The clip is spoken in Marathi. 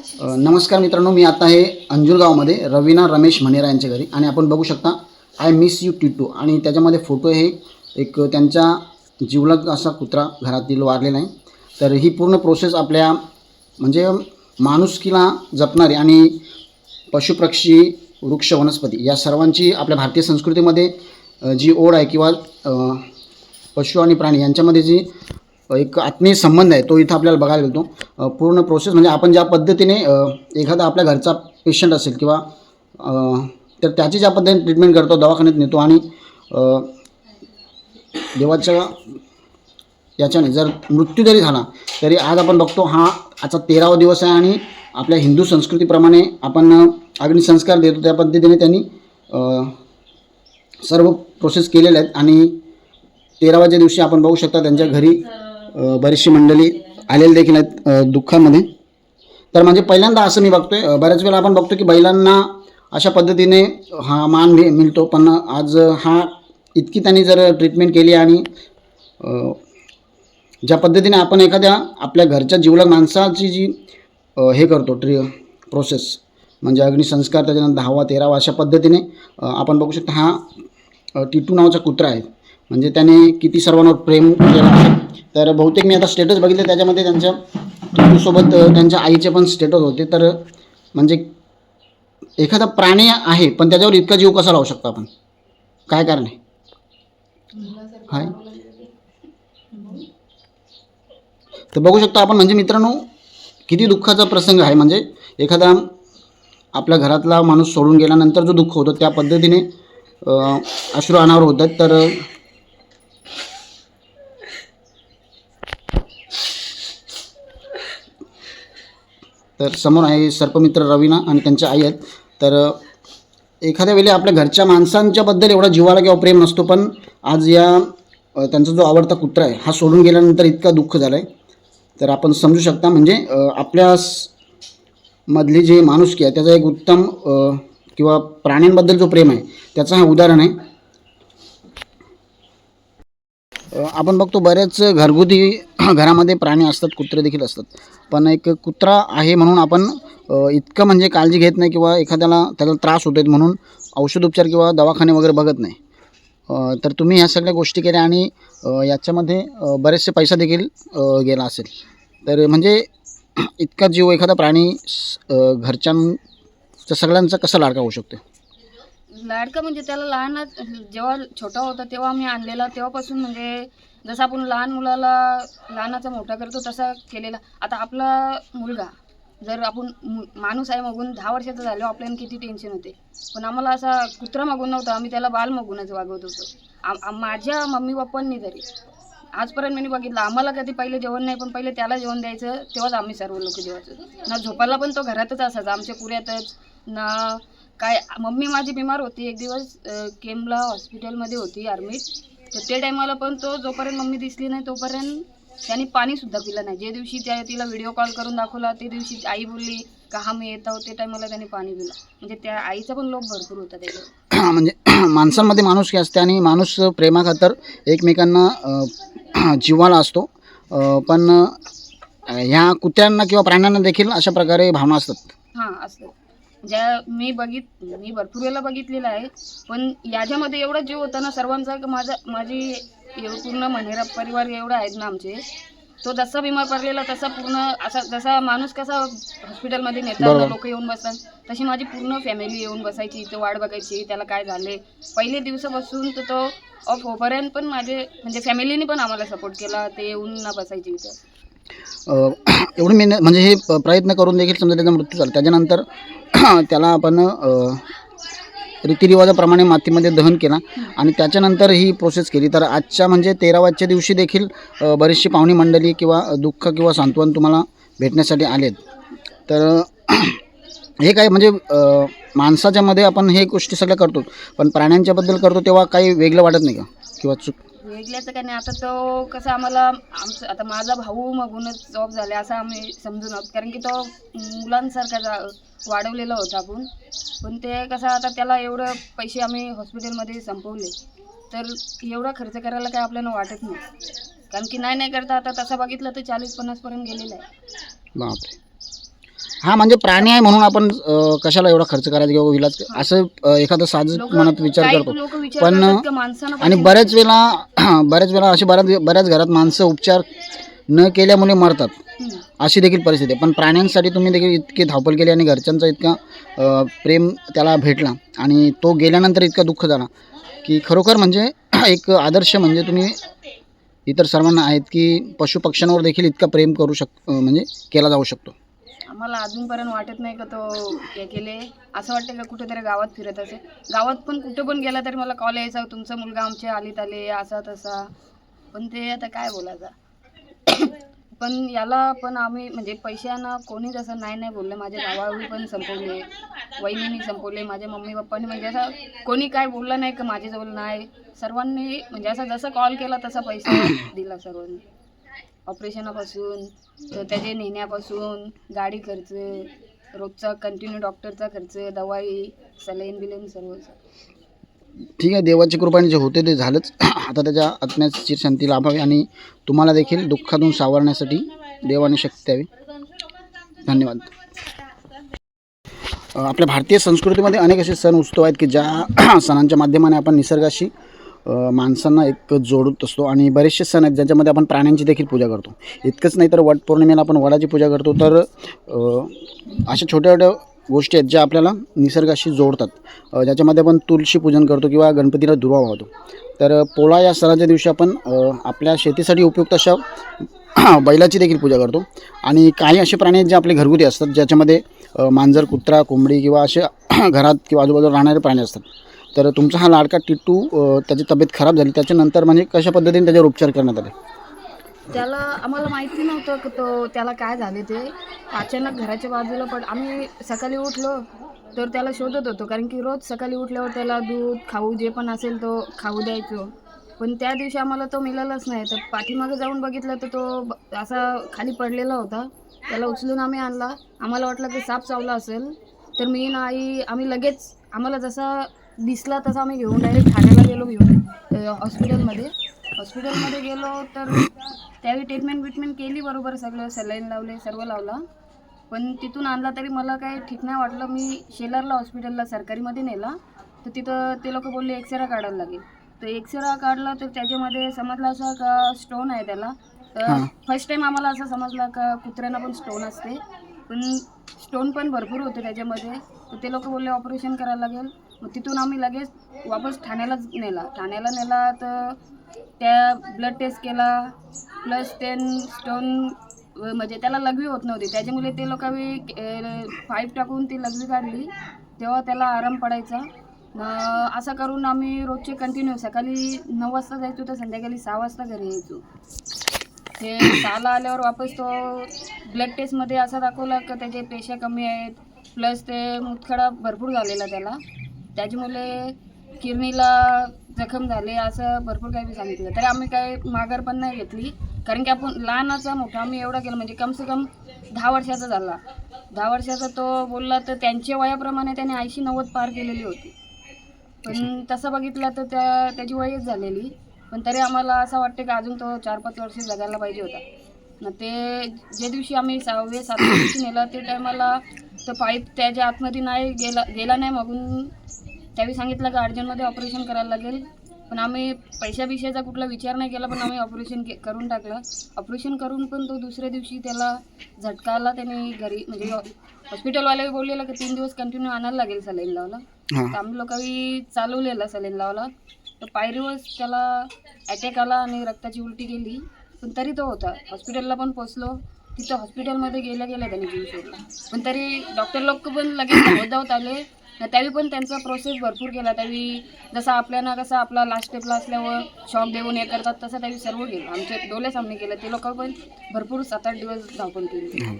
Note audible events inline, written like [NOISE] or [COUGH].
नमस्कार मित्रांनो मी आता आहे अंजुरगावमध्ये रवीना रमेश मनेरा यांच्या घरी आणि आपण बघू शकता आय मिस यू टिटू आणि त्याच्यामध्ये फोटो हे एक त्यांच्या जिवलग असा कुत्रा घरातील वारलेला आहे. तर ही पूर्ण प्रोसेस आपल्या म्हणजे माणुसकीला जपणारी आणि पशुपक्षी वृक्ष वनस्पती या सर्वांची आपल्या भारतीय संस्कृतीमध्ये जी ओढ आहे किंवा पशु आणि प्राणी यांच्यामध्ये जी एक आत्मीय संबंध आहे तो इथं आपल्याला बघायला मिळतो. पूर्ण प्रोसेस म्हणजे आपण ज्या पद्धतीने एखादा आपल्या घरचा पेशंट असेल किंवा तर त्याची ज्या पद्धतीने ट्रीटमेंट करतो दवाखान्यात नेतो आणि देवाच्या याच्याने जर मृत्यू जरी झाला तरी आज आपण बघतो हा आजचा तेरावा दिवस आहे आणि आपल्या हिंदू संस्कृतीप्रमाणे आपण अग्निसंस्कार देतो. त्या पद्धतीने त्यांनी सर्व प्रोसेस केलेल्या आहेत आणि तेराव्याच्या दिवशी आपण बघू शकता त्यांच्या घरी बरीचशी मंडळी आलेली देखील आहेत दुःखामध्ये. तर म्हणजे पहिल्यांदा असं मी बघतोय आहे बऱ्याच वेळा आपण बघतो की बैलांना अशा पद्धतीने हा मान भे मिळतो पण आज हा इतकी त्यांनी जर ट्रीटमेंट केली आणि ज्या पद्धतीने आपण एखाद्या आपल्या घरच्या जीवलग माणसाची जी हे करतो ट्री प्रोसेस म्हणजे अग्निसंस्कार त्याच्यानंतर दहावा तेरावा अशा पद्धतीने आपण बघू शकतो हा टिटू नावाचा कुत्रा आहे. म्हणजे त्याने किती सर्वांवर प्रेम केलं आहे. तर बहुतेक मी आता स्टेटस बघितलं त्याच्यामध्ये त्यांच्या टिपूसोबत त्यांच्या आईचे पण स्टेटस होते. तर म्हणजे एखादा प्राणी आहे पण त्याच्यावर इतका जीव कसा लावू शकतो आपण? काय कारण आहे? हाय. तर बघू शकतो आपण म्हणजे मित्रांनो किती दुःखाचा प्रसंग आहे. म्हणजे एखादा आपल्या घरातला माणूस सोडून गेल्यानंतर जो दुःख होतं त्या पद्धतीने अश्रू अनावर होतात. तर तर समोर आहे सर्पमित्र रवीना आणि त्यांच्या आई आहेत. तर एखाद्या वेळी आपल्या घरच्या माणसांच्याबद्दल एवढा जिवाला किंवा प्रेम नसतो पण आज या त्यांचा जो आवडता कुत्रा आहे हा सोडून गेल्यानंतर इतका दुःख झालं आहे तर आपण समजू शकता म्हणजे आपल्या मधली जी माणुसकी आहे त्याचा एक उत्तम किंवा प्राण्यांबद्दल जो प्रेम आहे त्याचं हा उदाहरण आहे. आपण बघतो बरेच घरगुती [CLEARS THROAT] घरामध्ये प्राणी असतात कुत्रे देखील असतात. पण एक कुत्रा आहे म्हणून आपण इतकं म्हणजे काळजी घेत नाही किंवा एखाद्याला त्याला त्रास होतो म्हणून औषधोपचार किंवा दवाखाने वगैरे बघत नाही. तर तुम्ही ह्या सगळ्या गोष्टी केल्या आणि याच्यामध्ये बरेचसे पैसा देखील गेला असेल. तर म्हणजे [CLEARS THROAT] इतका जीव एखादा प्राणी घरच्यांचा सगळ्यांचा कसा लाडका होऊ शकतो लाडका म्हणजे त्याला लहान जेव्हा छोटा होता तेव्हा मी आणलेला तेव्हापासून म्हणजे जसं आपण लहान मुलाला लहानाचा मोठा करतो तसा केलेला. आता आपला मुलगा जर आपण मु- माणूस आहे मागून दहा वर्षाचा झालो आपल्याला किती टेन्शन होते. पण आम्हाला असा कुत्रा मागून नव्हता आम्ही त्याला बाल मागूनच वागवत होतो. आम- माझ्या मम्मी पप्पांनी तरी. आजपर्यंत मी बघितलं आम्हाला कधी पहिले जेवण नाही पण पहिले त्याला जेवण द्यायचं तेव्हाच आम्ही सर्व लोक जेवायचो. ना झोपायला पण तो घरातच असायचा आमच्या पुऱ्यातच ना काय मम्मी माझी बिमार होती एक दिवस केमला हॉस्पिटलमध्ये होती आर्मीत. तर त्या टायमाला पण तो जोपर्यंत मम्मी दिसली नाही तोपर्यंत त्याने पाणी सुद्धा पिलं नाही. जे दिवशी त्या तिला व्हिडिओ कॉल करून दाखवला ते दिवशी आई बोलली का हा मी येत आहो ते टायमाला त्याने पाणी पिलं. म्हणजे त्या आईचा पण लोभ भरपूर होता त्याच्यावर. [CLEARS THROAT] म्हणजे [CLEARS THROAT] माणसांमध्ये माणुसकी असते आणि माणूस प्रेमाखातर एकमेकांना अ, [CLEARS THROAT] जिव्हाळा असतो. अ, पण अ, ह्या कुत्र्यांना किंवा प्राण्यांना देखील अशा प्रकारे भावना असतात. हां असं ज्या मी बघित मी भरपूर वेळेला बघितलेलं आहे. पण याच्यामध्ये एवढा जीव होता ना सर्वांचा की माझा माझी पूर्ण मनेरा परिवार एवढा आहेत ना आमचे. तो जसा बिमार पडलेला तसा पूर्ण असा जसा माणूस कसा हॉस्पिटलमध्ये नेतात. लोक येऊन बसतात तशी माझी पूर्ण फॅमिली येऊन बसायची इथं वाट बघायची त्याला काय झाले पहिले दिवसापासून तर तो ऑफ होपर्यंत पण माझे म्हणजे फॅमिलीने पण आम्हाला सपोर्ट केला ते येऊन ना बसायचे इथं. [CLEARS THROAT] एवढं मेहनत म्हणजे हे प्रयत्न करून देखील समजा त्याचा मृत्यू झाला. त्याच्यानंतर [CLEARS THROAT] त्याला आपण रीतिरिवाजाप्रमाणे मातीमध्ये दहन केला. आणि त्याच्यानंतर ही प्रोसेस केली. तर आजच्या म्हणजे तेरावाच्या दिवशी देखील बरीचशी पाहुणी मंडळी किंवा दुःख किंवा सांत्वन तुम्हाला भेटण्यासाठी आलेत. तर [CLEARS THROAT] हे काय म्हणजे माणसाच्यामध्ये आपण हे गोष्टी सगळ्या करतो. पण प्राण्यांच्याबद्दल करतो तेव्हा काही वेगळं वाटत नाही का? किंवा चूक वेगळ्याचं काय नाही. आता तो कसं आम्हाला आमचं आता माझा भाऊ मगूनच जॉब झाला असं आम्ही समजून आहोत. कारण की तो मुलांसारखा जा वाढवलेला होता आपण. पण ते कसं आता त्याला एवढं पैसे आम्ही हॉस्पिटलमध्ये संपवले. तर एवढा खर्च करायला काय आपल्याला वाटत नाही. कारण की नाही नाही करता आता तसं बघितलं तर चाळीस पन्नासपर्यंत गेलेलं आहे. बापरे. हा म्हणजे प्राणी आहे म्हणून आपण अं, कशाला एवढा खर्च करायचा किंवा इलाज असं अं, एखादा लोक मनात विचार करतो. लोक विचार पण- करतात की माणसानं आणि बऱ्याच वेळेला [CLEARS THROAT] बऱ्याच वेळा अशी बऱ्याच बऱ्याच घरात माणसं उपचार न केल्यामुळे मरतात. हम्म. अशी देखील परिस्थिती आहे. पण प्राण्यांसाठी तुम्ही देखील इतकी धावपळ केली आणि घरच्यांचा इतका अ, प्रेम त्याला भेटला. आणि तो गेल्यानंतर इतका दुःख झाला. की खरोखर म्हणजे [CLEARS THROAT] एक आदर्श म्हणजे तुम्ही इतर सर्वांना आहेत की पशुपक्ष्यांवर देखील इतका प्रेम करू शक अ, म्हणजे केला जाऊ शकतो. आम्हाला अजूनपर्यंत वाटत नाही का तो हे केले. असं वाटतं का कुठेतरी गावात फिरत असेल. गावात पण कुठं पण गेला तरी मला कॉल यायचा तुमचा मुलगा आमच्या आलीत आले असा तसा. पण ते आता काय बोलायचं? पण याला पण आम्ही म्हणजे पैशांना कोणीच असं नाही नाही बोललं. माझ्या भावावी पण संपवले वहिनीने संपवले माझ्या मम्मी पप्पानी म्हणजे असं कोणी काय बोललं नाही का माझ्याजवळ नाही. सर्वांनी म्हणजे असं जसं कॉल केला तसा पैसा दिला सर्वांनी. ऑपरेशनापासून तर त्याचे नेण्यापासून गाडी खर्च रोजचा कंटिन्यू डॉक्टरचा खर्च दवाई सलाईन बिलेन सर्व. ठीक आहे देवाची कृपाने जे होते ते झालंच. आता त्याच्या आत्म्याची शांती लाभावी आणि तुम्हाला देखील दुःखातून सावरण्यासाठी देवाने शक्ती द्यावी. धन्यवाद. आपल्या भारतीय संस्कृतीमध्ये अनेक असे सण उत्सव आहेत की ज्या सणांच्या माध्यमाने आपण निसर्गाशी माणसांना एक जोडत असतो आणि बरेचसे सण आहेत ज्याच्यामध्ये आपण प्राण्यांची देखील पूजा करतो. इतकंच नाही तर वट पौर्णिमेला आपण वडाची पूजा करतो. तर अशा छोट्या छोट्या गोष्टी आहेत ज्या आपल्याला निसर्गाशी जोडतात. ज्याच्यामध्ये आपण तुळशी पूजन करतो किंवा गणपतीला दुर्वा वाहतो. तर पोळा या सणाच्या दिवशी आपण आपल्या शेतीसाठी उपयुक्त अशा [CLEARS THROAT] बैलाची देखील पूजा करतो. आणि काही असे प्राणी आहेत जे आपले घरगुती असतात ज्याच्यामध्ये मांजर कुत्रा कोंबडी किंवा असे [CLEARS THROAT] घरात किंवा आजूबाजूला राहणारे प्राणी असतात. तर तुमचा हा लाडका टिट्टू त्याची तब्येत खराब झाली. त्याच्यानंतर म्हणजे कशा पद्धतीने त्याच्यावर उपचार करण्यात आले? त्याला आम्हाला माहिती नव्हतं की तो त्याला काय झाले ते. अचानक घराच्या बाजूला पण आम्ही सकाळी उठलो तर त्याला शोधत होतो. कारण की रोज सकाळी उठल्यावर त्याला दूध खाऊ जे पण असेल तो खाऊ द्यायचो. पण त्या दिवशी आम्हाला तो मिळालाच नाही. तर पाठीमागे जाऊन बघितलं तर तो ब- असा खाली पडलेला होता. त्याला उचलून आम्ही आणला. आम्हाला वाटलं की साप चावला असेल. तर मी ना आई आम्ही लगेच आम्हाला जसा दिसला तसा आम्ही घेऊन डायरेक्ट ठाण्याला गेलो घेऊन. हॉस्पिटलमध्ये. हॉस्पिटलमध्ये गेलो तर त्यावेळी ट्रीटमेंट विटमेंट केली बरोबर सगळं. सलाईन लावले सर्व लावला. पण तिथून आणला तरी मला काय ठीक नाही वाटलं. मी शेलारला हॉस्पिटलला सरकारीमध्ये नेला. तर तिथं ते लोक बोलले एक्सरा काढायला लागेल. तर एक्सरा काढला तर त्याच्यामध्ये समजलं असं का स्टोन आहे त्याला. तर. फर्स्ट टाईम आम्हाला असं समजलं का कुत्र्यांना पण स्टोन असते. पण स्टोन पण भरपूर होते त्याच्यामध्ये. तर ते लोक बोलले ऑपरेशन करायला लागेल. मग तिथून आम्ही लगेच वापस ठाण्यालाच नेला. ठाण्याला नेला तर त्या ब्लड टेस्ट केला. प्लस ते स्टोन म्हणजे त्याला लघवी होत नव्हती. त्याच्यामुळे ते लोकांनी पाईप टाकून ती लघवी काढली. तेव्हा त्याला आराम पडायचा. असं करून आम्ही रोजचे कंटिन्यू सकाळी नऊ वाजता जायचो तर संध्याकाळी सहा वाजता घरी यायचो. ते साला आल्यावर वापस तो ब्लड टेस्टमध्ये असा दाखवला का त्याचे पेशा कमी आहेत प्लस ते मुतखडा भरपूर झालेला त्याला. त्याच्यामुळे किरणीला जखम झाले असं भरपूर काही सांगितलं. तरी आम्ही काही माघार पण नाही घेतली. कारण की आपण लहानाचा मोठा आम्ही एवढा केला म्हणजे कमसे कम दहा वर्षाचा झाला. दहा वर्षाचा तो बोलला तर त्यांच्या वयाप्रमाणे त्याने ऐंशी नव्वद पार केलेली होती. पण तसं बघितलं तर त्या त्याची वयच झालेली. पण तरी आम्हाला असं वाटतं की अजून तो चार पाच वर्ष जगायला पाहिजे होता. मग ते ज्या दिवशी आम्ही सहावे सातव्या दिवशी नेला ते टायमाला तो पाईप त्याच्या आतमध्ये नाही गेला गेला नाही मागून. त्यावेळी सांगितलं की अर्जंटमध्ये ऑपरेशन करायला लागेल. पण आम्ही पैशा बिशाचा कुठला विचार नाही केला पण आम्ही ऑपरेशन के करून टाकलं. ऑपरेशन करून पण तो दुसऱ्या दिवशी त्याला झटका आला त्याने घरी म्हणजे हॉस्पिटलवाले बोललेलं की तीन दिवस कंटिन्यू आणायला लागेल सलाईन लावला तर आम्ही लोकांनी चालवलेला सलाईन लावला तर पायरीवरच त्याला अटॅक आला आणि रक्ताची उलटी गेली पण तरी तो होता. हॉस्पिटलला पण पोचलो तिथं हॉस्पिटलमध्ये गेल्या गेल्या त्यांनी जीव सोडला. पण तरी डॉक्टर लोक पण लगेच धावत धावत आले त्यावेळी पण त्यांचा प्रोसेस भरपूर केला. त्यावेळी जसं आपल्याला कसं आपला लास्ट स्टेपला असल्यावर शॉक देऊन हे करतात तसं त्यावेळी सर्व केलं. आमचे डोळे सामने केलं. ते लोक पण भरपूर सात आठ दिवस धावपण केली.